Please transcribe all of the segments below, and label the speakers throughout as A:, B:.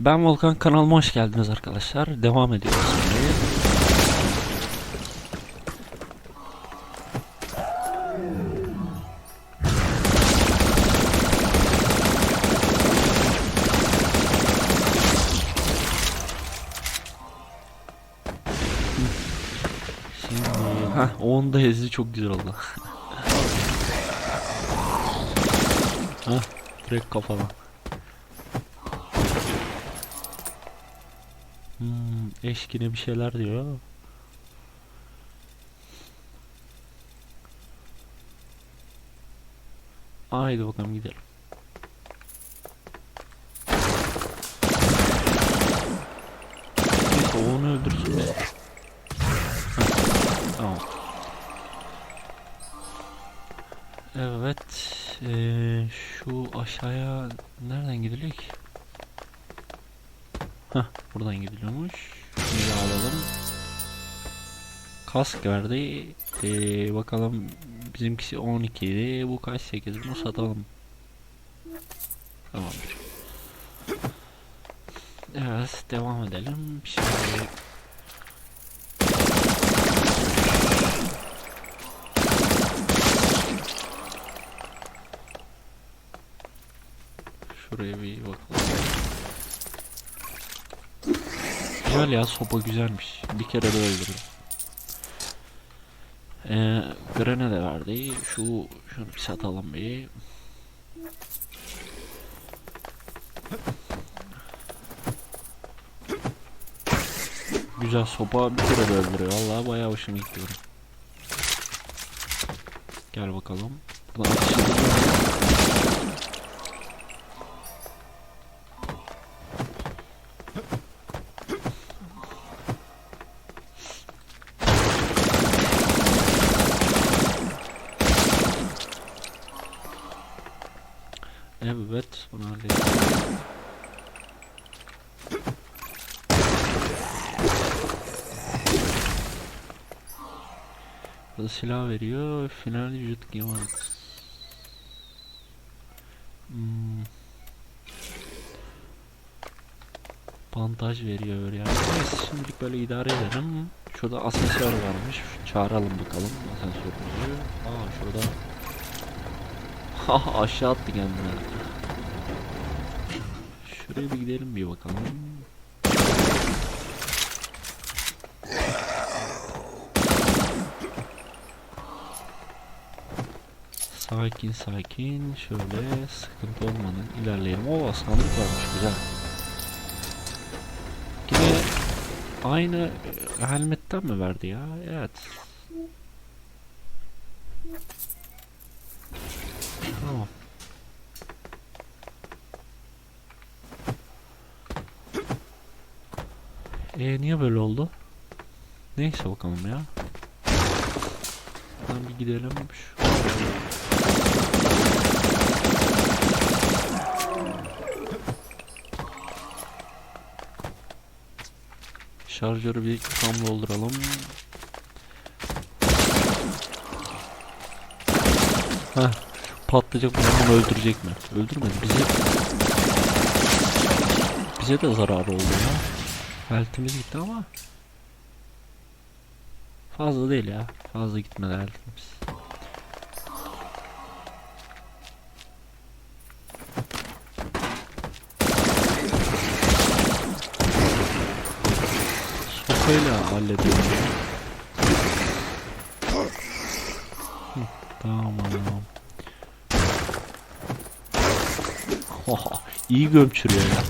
A: Ben Volkan kanalıma hoş geldiniz arkadaşlar. Devam ediyoruz şimdi. Şimdi ha onun da hezi çok güzel oldu. ha direkt kafana. Hmm, eşkine bir şeyler diyor. Haydi bakalım gidelim. Neyse onu öldürsün Tamam. Evet. eee, şu aşağıya nereden gidilir ki? Heh, buradan gidiliyormuş. Şunu alalım. Kask verdi. Ee, bakalım bizimkisi 12 idi. Bu kaç 8 bunu satalım. Tamamdır. Evet devam edelim. Şimdi şuraya bir bakalım. Güzel ya sopa güzelmiş. Bir kere de öldürür. Ee, Grene de verdi. Şu şunu bir satalım bir. Güzel sopa bir kere de öldürüyor. Vallahi bayağı hoşuma benim. Gel bakalım. Buradan Burada silah veriyor. Final vücut giymem. Hmm. Bandaj veriyor yani. Neyse şimdilik böyle idare edelim. Şurada asansör varmış. Çağıralım bakalım asansörümüzü. Aa şurada. Ha aşağı attı kendine. Şuraya bir gidelim bir bakalım. Sakin sakin şöyle sıkıntı olmadan ilerleyelim. O sandık varmış güzel. Yine aynı e, helmetten mi verdi ya? Evet. Tamam. E niye böyle oldu? Neyse bakalım ya. Buradan bir gidelim. Şu- Şarjörü bir tam dolduralım. Heh, patlayacak mı bunu öldürecek mi? Öldürmedi bizi. Bize de zararı oldu ya. Health'imiz gitti ama. Fazla değil ya. Fazla gitmedi health'imiz. Hallediyorum Tamam. Oha, iyi gömçürüyor ya.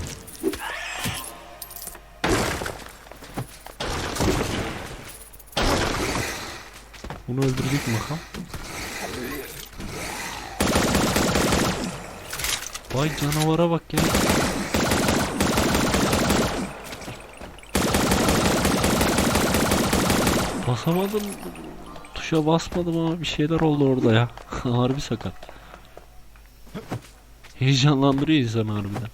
A: Basamadım. Tuşa basmadım ama bir şeyler oldu orada ya. harbi sakat. Heyecanlandırıyor insan harbiden.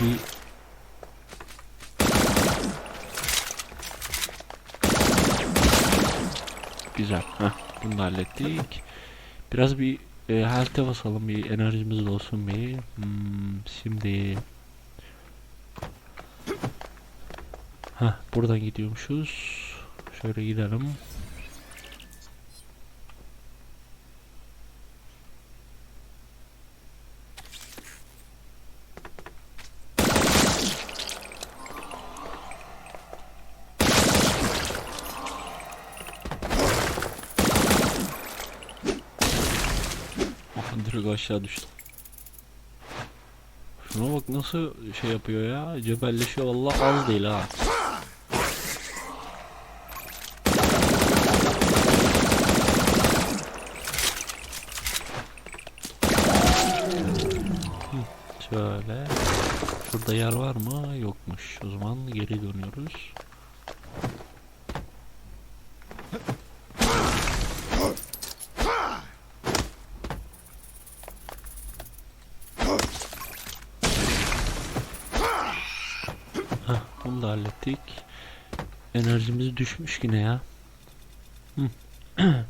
A: Bir... Güzel. Heh, bunu da hallettik. Biraz bir e, health'e basalım. Bir enerjimiz olsun bir. Hmm, şimdi... Heh, buradan gidiyormuşuz. Şöyle gidelim. Direkt aşağı düştüm. Şuna bak nasıl şey yapıyor ya. Cebelleşiyor valla az değil ha. Şurada yer var mı? Yokmuş. O zaman geri dönüyoruz. Heh, bunu da hallettik. Enerjimiz düşmüş yine ya. Hı.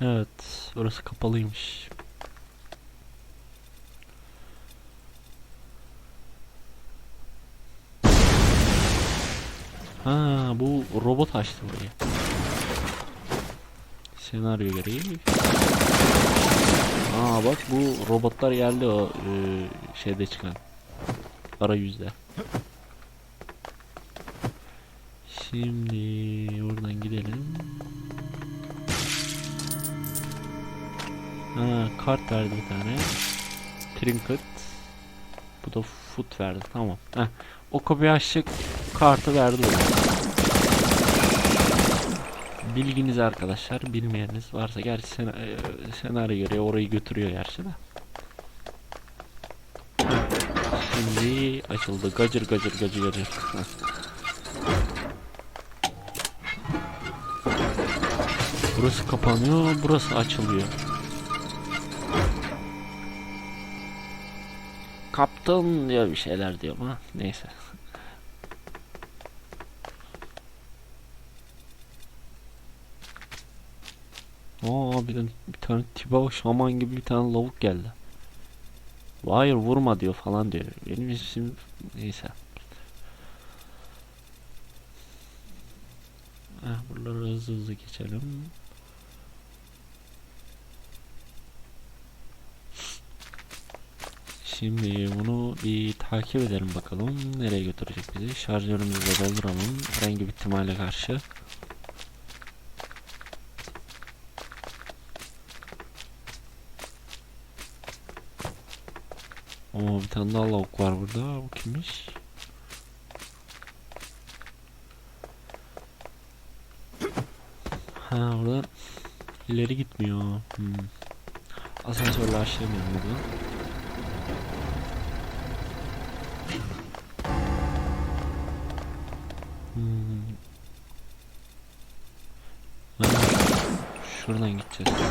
A: Evet, orası kapalıymış. Ha, bu robot açtı burayı. Senaryo gereği. Aa bak bu robotlar geldi o e, şeyde çıkan. Arayüzde. Şimdi oradan gidelim. Ha kart verdi bir tane. Trinket. Bu da foot verdi. Tamam. Heh. O kapıyı açacak kartı verdi. Bilginiz arkadaşlar, bilmeyeniniz varsa gerçi sen, e, senaryo göre orayı götürüyor gerçi de. Şimdi açıldı. Gacır gacır gacır gacır. Burası kapanıyor, burası açılıyor. Kaptan diyor bir şeyler diyor ama neyse. Aa bir, bir tane tiba şaman gibi bir tane lavuk geldi. Hayır vurma diyor falan diyor. Benim isim neyse. Eh, buraları hızlı hızlı geçelim. Şimdi bunu bir takip edelim bakalım. Nereye götürecek bizi? Şarjörümüzü de dolduralım. Herhangi bir ihtimale karşı. Oo bir tane daha lavuk var burada. Bu kimmiş? Ha oradan ileri gitmiyor. Hmm. Asansörle aşağıya buradan. Şuradan gideceğiz.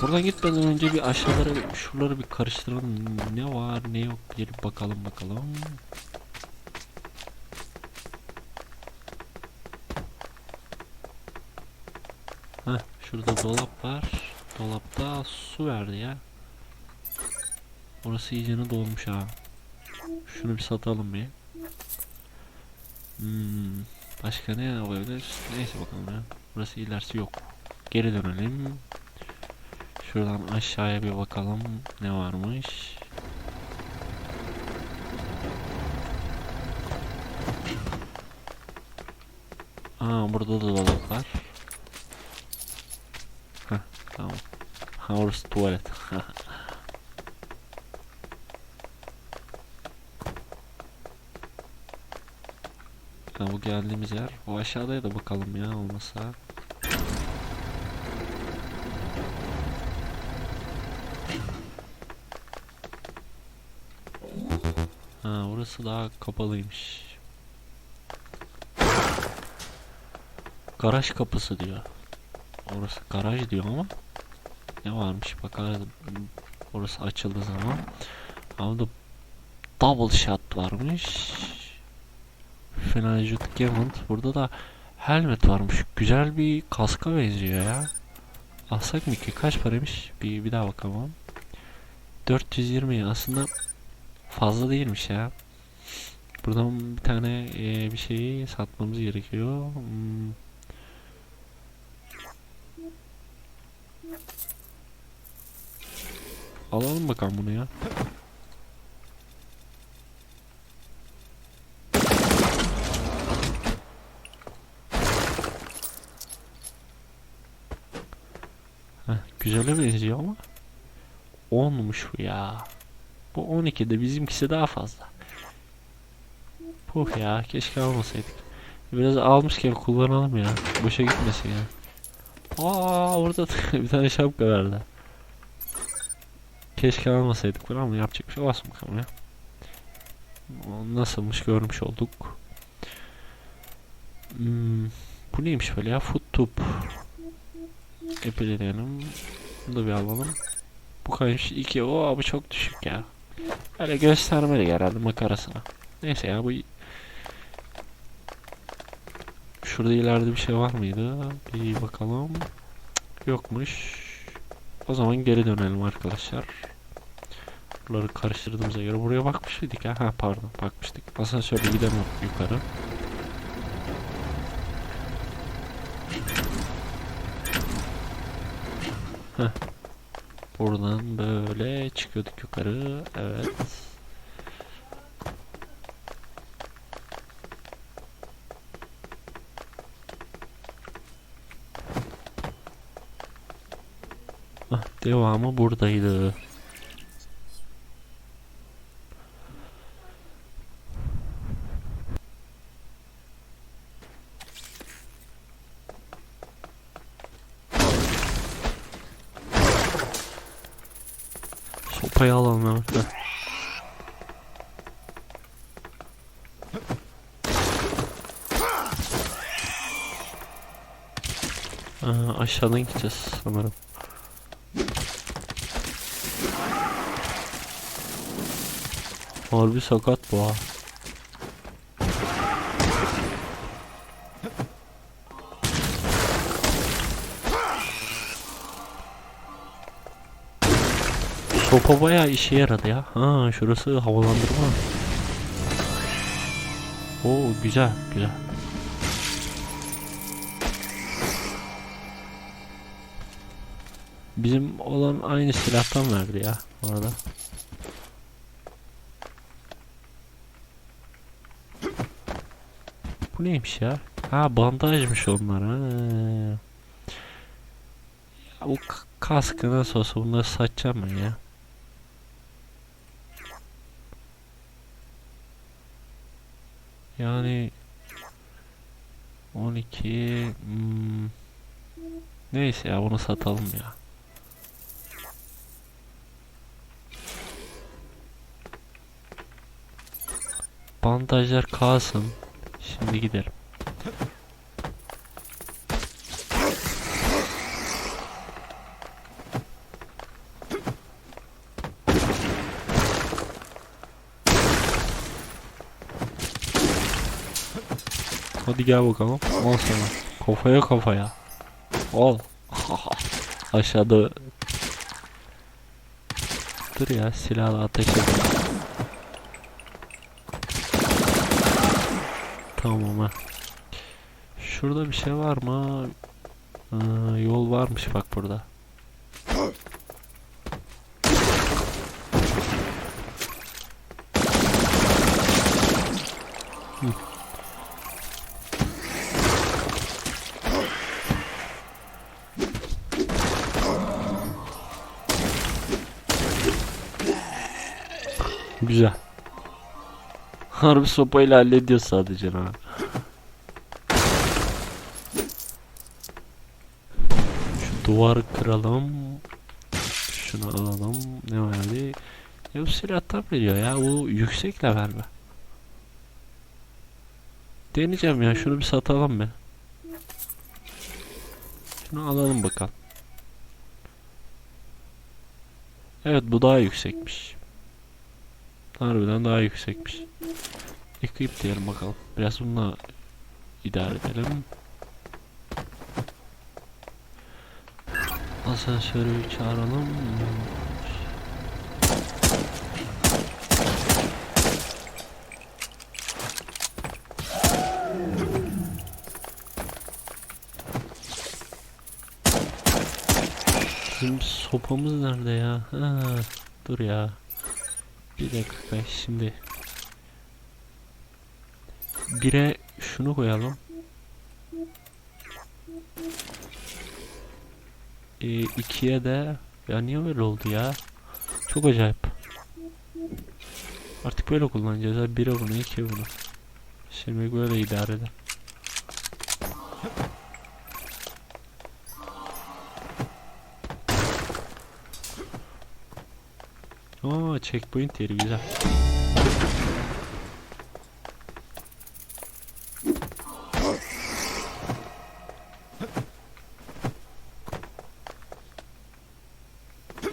A: Buradan gitmeden önce bir aşağıları şuraları bir karıştıralım. Ne var ne yok gelip bakalım bakalım. Heh, şurada dolap var. Dolapta su verdi ya. Orası iyicene dolmuş ha. Şunu bir satalım bir. Hmm, başka ne yapabiliriz? Neyse bakalım ya. Burası ilerisi yok. Geri dönelim. Şuradan aşağıya bir bakalım ne varmış. Aa burada da dolap var. Heh, tamam. Ha tuvalet. geldiğimiz yer. O aşağıdaya da bakalım ya olmasa. Ha orası daha kapalıymış. Garaj kapısı diyor. Orası garaj diyor ama ne varmış bakalım. Orası açıldığı zaman. Ama da double shot varmış. Fenajut Gavant. Burada da Helmet varmış. Güzel bir kaska benziyor ya. Alsak mı ki? Kaç paraymış? Bir, bir daha bakalım. 420 aslında fazla değilmiş ya. Buradan bir tane e, bir şeyi satmamız gerekiyor. Hmm. Alalım bakalım bunu ya. Heh, güzele benziyor ama 10'muş bu ya. Bu 12'de bizimkisi daha fazla. Puh ya keşke almasaydık. Biraz almışken kullanalım ya. Boşa gitmesin ya. Aa orada da bir tane şapka verdi. Keşke almasaydık bunu ama yapacak bir şey olmaz bakalım ya. Nasılmış görmüş olduk. Hmm, bu neymiş böyle ya? Foot tube. Epeleyelim. Bunu da bir alalım. Bu kaç? 2. Oo bu çok düşük ya. Öyle göstermeli herhalde makarasına. Neyse ya bu Şurada ileride bir şey var mıydı? Bir bakalım. Yokmuş. O zaman geri dönelim arkadaşlar. Buraları karıştırdığımıza göre buraya bakmış mıydık ya? Ha pardon bakmıştık. Asansörle gidelim yukarı. Heh. Buradan böyle çıkıyorduk yukarı. Evet. Devamı buradaydı. Sopayı alalım hemen. Heh. Aa, aşağıdan gideceğiz sanırım. Harbi sakat bu ha. Sopa bayağı işe yaradı ya. Ha şurası havalandırma. Oo güzel güzel. Bizim olan aynı silahtan verdi ya bu arada. Bu neymiş ya? Ha bandajmış onlar ha. Ya bu kaskı nasıl olsa bunları satacağım ben ya. Yani 12 hmm, neyse ya bunu satalım ya. Bandajlar kalsın. Şimdi gidelim. Hadi gel bakalım. Al sana. Kafaya kafaya. Al. Aşağıda Dur ya silahla ateş edin. Tamam ha. Şurada bir şey var mı? Aa, yol varmış bak burada. Harbi sopayla hallediyor sadece ha. Şu duvarı kıralım. Şunu alalım. Ne verdi? Ya bu silahtan veriyor ya. Bu yüksek level mi? Deneyeceğim ya. Şunu bir satalım be. Şunu alalım bakalım. Evet bu daha yüksekmiş. Harbiden daha yüksekmiş. Equip diyelim bakalım. Biraz bununla idare edelim. Asansörü çağıralım. Bizim sopamız nerede ya? Ha, dur ya. Bir dakika şimdi. Bire şunu koyalım. Ee, ikiye de ya niye böyle oldu ya? Çok acayip. Artık böyle kullanacağız. Bire bunu, ikiye bunu. Şimdi böyle idare eder. Checkpoint yeri güzel.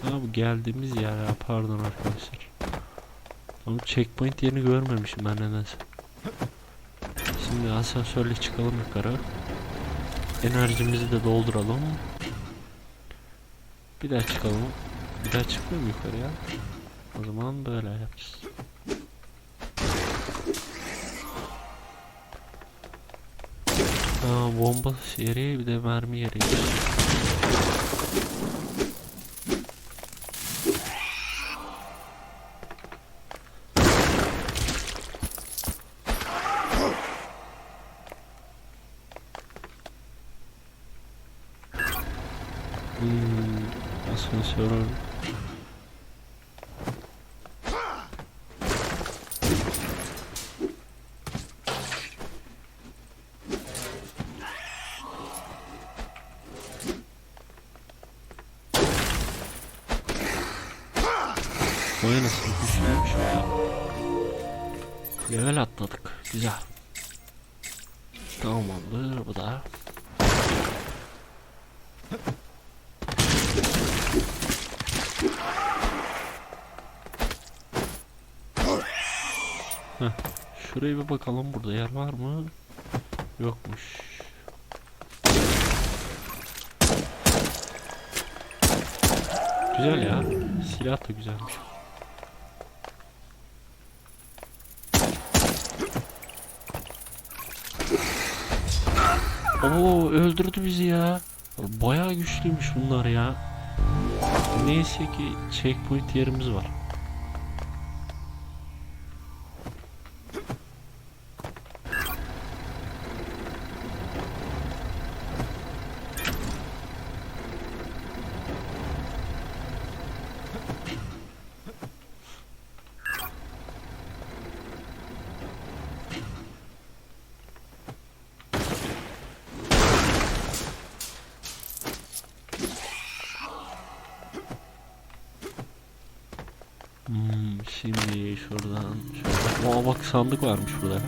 A: Ha bu geldiğimiz yer ya pardon arkadaşlar. Ama checkpoint yerini görmemişim ben nedense. Şimdi asansörle çıkalım yukarı. Enerjimizi de dolduralım. Bir daha çıkalım. Bir daha çıkmıyor mu yukarıya? O zaman böyle yapacağız. Aa, bomba yeri bir de mermi yeri. Hmm, asansörün bakalım burada yer var mı? Yokmuş. Güzel ya. Silah da güzelmiş. Oo öldürdü bizi ya. Bayağı güçlüymüş bunlar ya. Neyse ki checkpoint yerimiz var. Hmm, şimdi şuradan şuradan. Aa bak sandık varmış burada.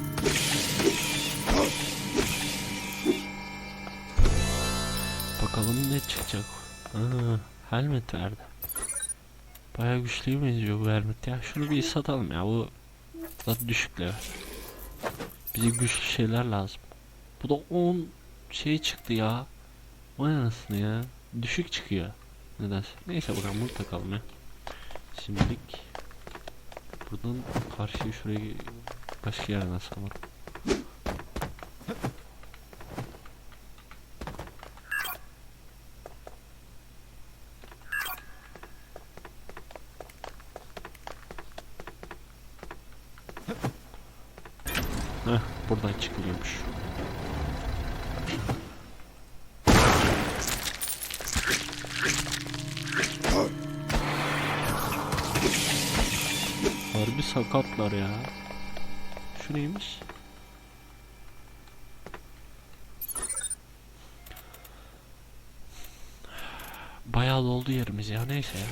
A: Bakalım ne çıkacak. Aa, helmet verdi. Bayağı güçlü benziyor bu helmet ya. Şunu bir satalım ya bu zaten düşük level. Bize güçlü şeyler lazım. Bu da 10 şey çıktı ya. Vay anasını ya. Düşük çıkıyor. Nedense. Neyse bakalım bunu takalım ya. Şimdilik buradan karşıya şuraya başka yerden sanırım. Heh, buradan çıkılıyormuş. Sakatlar ya. Şu neymiş? Bayağı doldu yerimiz ya neyse ya.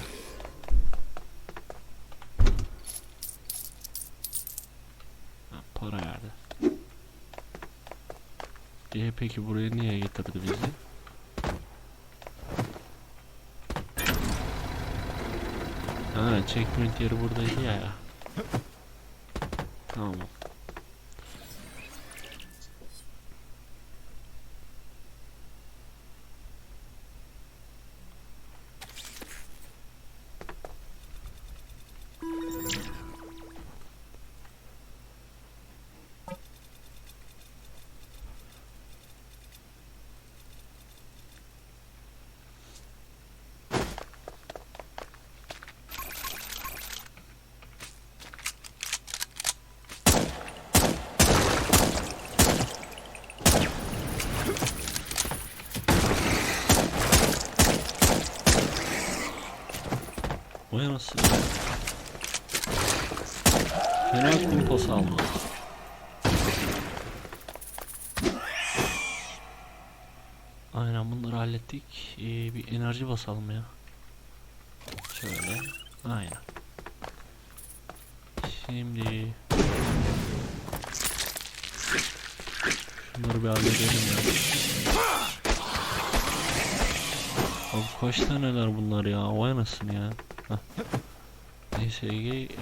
A: Ha, para verdi. E peki buraya niye getirdi bizi? Ha checkpoint yeri buradaydı ya. Tamam. Vay anasını. Fena kumpas aldı. Aynen bunları hallettik. Ee, bir enerji basalım ya. Şöyle. Aynen. Şimdi Şunları bir halledelim ya. Abi kaç taneler bunlar ya? Vay anasını ya. Neyse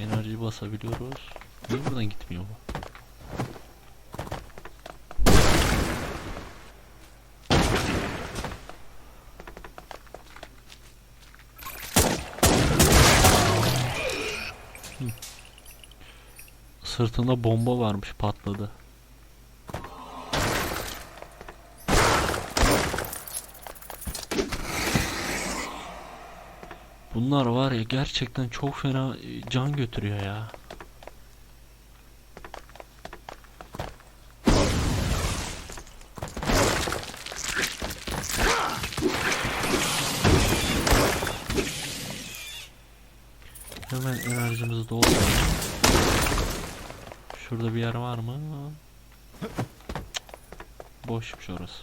A: enerji basabiliyoruz. Niye buradan gitmiyor bu? Sırtında bomba varmış patladı. Bunlar var ya gerçekten çok fena e, can götürüyor ya. Hemen enerjimizi dolduralım. Şurada bir yer var mı? Boşmuş orası.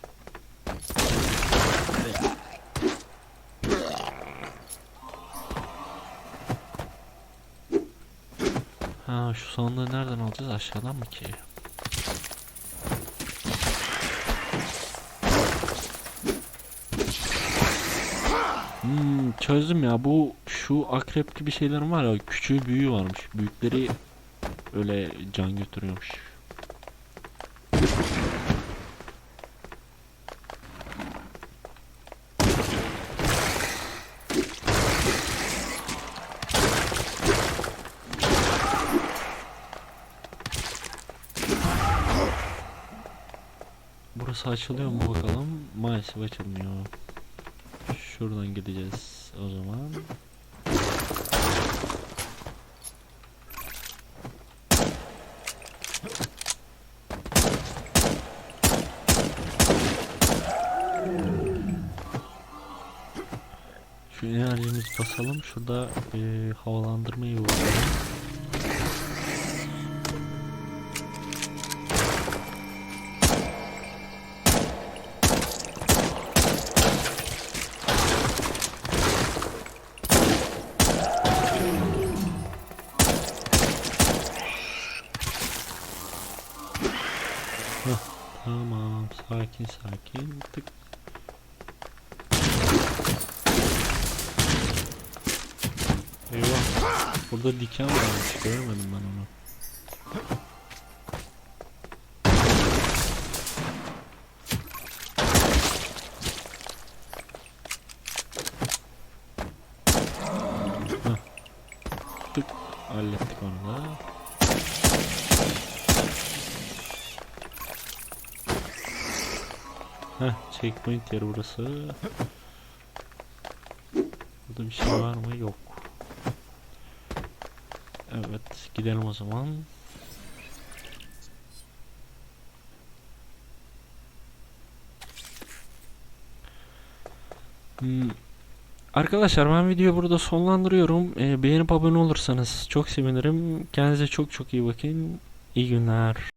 A: Ha şu sandığı nereden alacağız? Aşağıdan mı ki? Hmm, çözdüm ya. Bu şu akrep gibi şeylerin var ya küçüğü büyüğü varmış. Büyükleri öyle can götürüyormuş. Burası açılıyor mu bakalım? Maalesef açılmıyor. Şuradan gideceğiz o zaman. Şu enerjimizi basalım. Şurada e, havalandırmayı vuralım. Hallettik onu da. Heh, checkpoint yeri burası. Burada bir şey var mı? Yok. Evet, gidelim o zaman. Hmm. Arkadaşlar ben videoyu burada sonlandırıyorum. Ee, beğenip abone olursanız çok sevinirim. Kendinize çok çok iyi bakın. İyi günler.